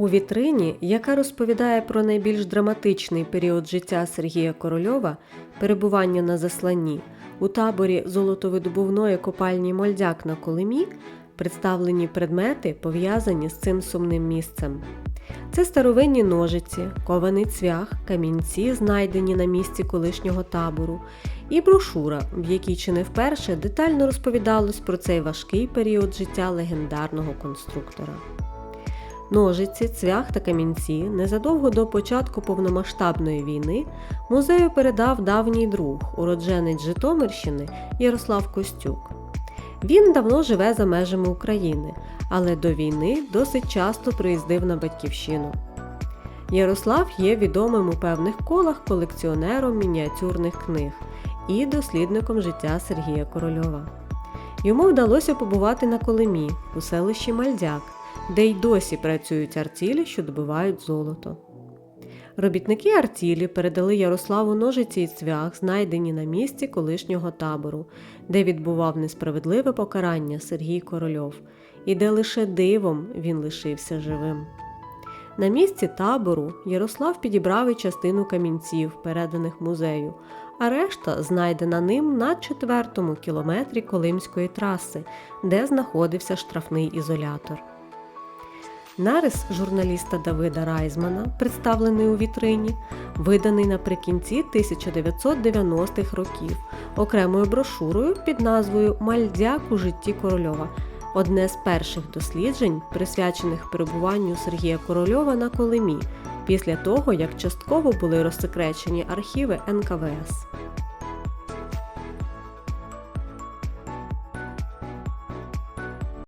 У вітрині, яка розповідає про найбільш драматичний період життя Сергія Корольова, перебування на засланні, у таборі золотовидобувної копальні Мольдяк на Колимі, представлені предмети, пов'язані з цим сумним місцем. Це старовинні ножиці, кований цвях, камінці, знайдені на місці колишнього табору, і брошура, в якій чи не вперше детально розповідалось про цей важкий період життя легендарного конструктора. Ножиці, цвях та камінці незадовго до початку повномасштабної війни музею передав давній друг, уродженець Житомирщини Ярослав Костюк. Він давно живе за межами України, але до війни досить часто приїздив на батьківщину. Ярослав є відомим у певних колах колекціонером мініатюрних книг і дослідником життя Сергія Корольова. Йому вдалося побувати на Колимі у селищі Мальдяк, де й досі працюють артілі, що добивають золото. Робітники артілі передали Ярославу ножиці і цвях, знайдені на місці колишнього табору, де відбував несправедливе покарання Сергій Корольов, і де лише дивом він лишився живим. На місці табору Ярослав підібрав і частину камінців, переданих музею, а решта знайдена ним на четвертому кілометрі Колимської траси, де знаходився штрафний ізолятор. Нарис журналіста Давида Райзмана, представлений у вітрині, виданий наприкінці 1990-х років окремою брошурою під назвою Мальдяк у житті Корольова. Одне з перших досліджень, присвячених перебуванню Сергія Корольова на Колимі, після того як частково були розсекречені архіви НКВС.